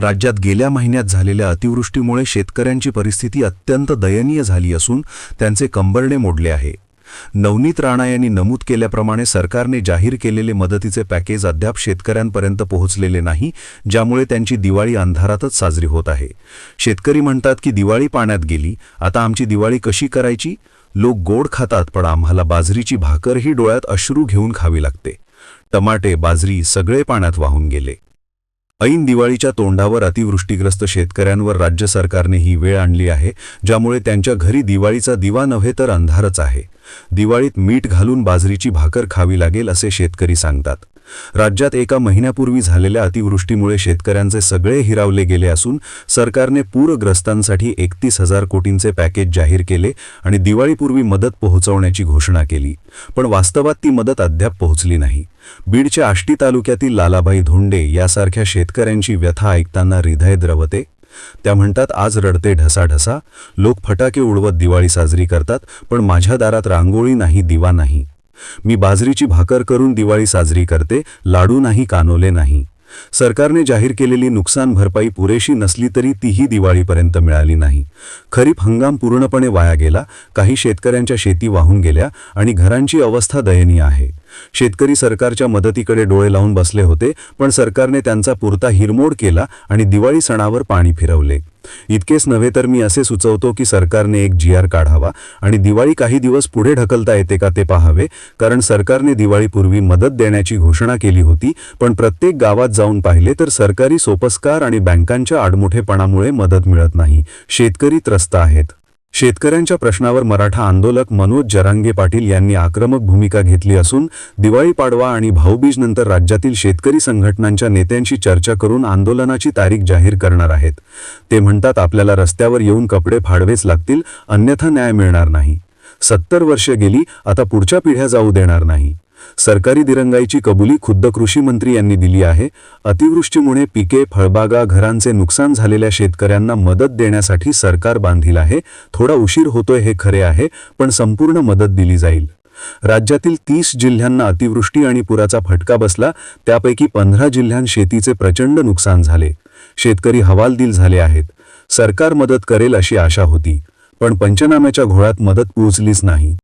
राज्यात गेल्या महिन्यात झालेल्या अतिवृष्टीमुळे शेतकऱ्यांची परिस्थिती अत्यंत दयनीय झाली असून त्यांचे कंबरणे मोडले आहे. नवनीत राणा यांनी नमूद केल्याप्रमाणे सरकारने जाहीर केलेले मदतीचे पॅकेज अद्याप शेतकऱ्यांपर्यंत पोहोचलेले नाही ज्यामुळे त्यांची दिवाळी अंधारातच साजरी होत आहे. शेतकरी म्हणतात की दिवाळी पाण्यात गेली आता आमची दिवाळी कशी करायची? लोक गोड खातात पण आम्हाला बाजरीची भाकरही डोळ्यात अश्रू घेऊन खावी लागते. टमाटे बाजरी सगळे पाण्यात वाहून गेले. ऐन दिवाळीच्या तोंडावर अतिवृष्टीग्रस्त शेतकऱ्यांवर राज्य सरकारने ही वेळ आणली आहे ज्यामुळे त्यांच्या घरी दिवाळीचा दिवा नव्हे तर अंधारच आहे. दिवाळीत मीठ घालून बाजरीची भाकर खावी लागेल असे शेतकरी सांगतात. राज्यात एका महिन्यापूर्वी झालेल्या अतिवृष्टीमुळे शेतकऱ्यांचे सगळे हिरावले गेले असून सरकारने पूरग्रस्तांसाठी एकतीस हजार कोटींचे पॅकेज जाहीर केले आणि दिवाळीपूर्वी मदत पोहोचवण्याची घोषणा केली. पण वास्तवात ती मदत अद्याप पोहोचली नाही. बीडच्या आष्टी तालुक्यातील लालाबाई धोंडे यासारख्या शेतकऱ्यांची व्यथा ऐकताना हृदय द्रवते त्या म्हणतात आज रडते ढसाढसा. लोक फटाके उडवत दिवाळी साजरी करतात पण माझ्या दारात रांगोळी नाही दिवा नाही. मी बाजरीची भाकर करून दिवाळी साजरी करते लाडू नाही कानोले नाही. सरकारने जाहीर केलेली नुकसान भरपाई पुरेशी नसली तरी तीही दिवाळीपर्यंत मिळाली नाही. खरीप हंगाम पूर्णपणे वाया गेला काही शेतकऱ्यांच्या शेती वाहून गेल्या आणि घरांची अवस्था दयनीय आहे. शेतकरी सरकारच्या मदतीकडे डोळे लावून बसले होते पण सरकारने त्यांचा पुरता हिरमोड केला आणि दिवाळी सणावर पाणी फिरवले. इतकेच नव्हे तर मी असे सुचवतो की सरकारने एक जी आर काढावा आणि दिवाळी काही दिवस पुढे ढकलता येते का ते पाहावे कारण सरकारने दिवाळीपूर्वी मदत देण्याची घोषणा केली होती पण प्रत्येक गावात जाऊन पाहिले तर सरकारी सोपस्कार आणि बँकांच्या आडमुठेपणामुळे मदत मिळत नाही. शेतकरी त्रस्त आहेत. शेतकऱ्यांच्या प्रश्नावर मराठा आंदोलक मनोज जरांगे पाटील यांनी आक्रमक भूमिका घेतली असून दिवाळी पाडवा आणि भाऊबीज नंतर राज्यातील शेतकरी संघटनांच्या नेत्यांशी चर्चा करून आंदोलनाची तारीख जाहीर करणार आहेत. ते म्हणतात आपल्याला रस्त्यावर येऊन कपडे फाडवेच लागतील अन्यथा न्याय मिळणार नाही. सत्तर वर्ष गेली आता पुढच्या पिढ्या जाऊ देणार नाही. सरकारी दिरंगाईची कबुली खुद्द कृषी मंत्री यांनी दिली आहे. अतिवृष्टीमुळे पिके फळबागा घरांचे नुकसान झालेल्या शेतकऱ्यांना मदत देण्यासाठी सरकार बांधील आहे. थोडा उशीर होतोय हे खरे आहे पण संपूर्ण मदत दिली जाईल. राज्यातील तीस जिल्ह्यांना अतिवृष्टी आणि पुराचा फटका बसला त्यापैकी पंधरा जिल्ह्यांत शेतीचे प्रचंड नुकसान झाले. शेतकरी हवालदिल झाले आहेत. सरकार मदत करेल अशी आशा होती पण पंचनाम्याच्या घोळात मदत पोहोचलीच नाही.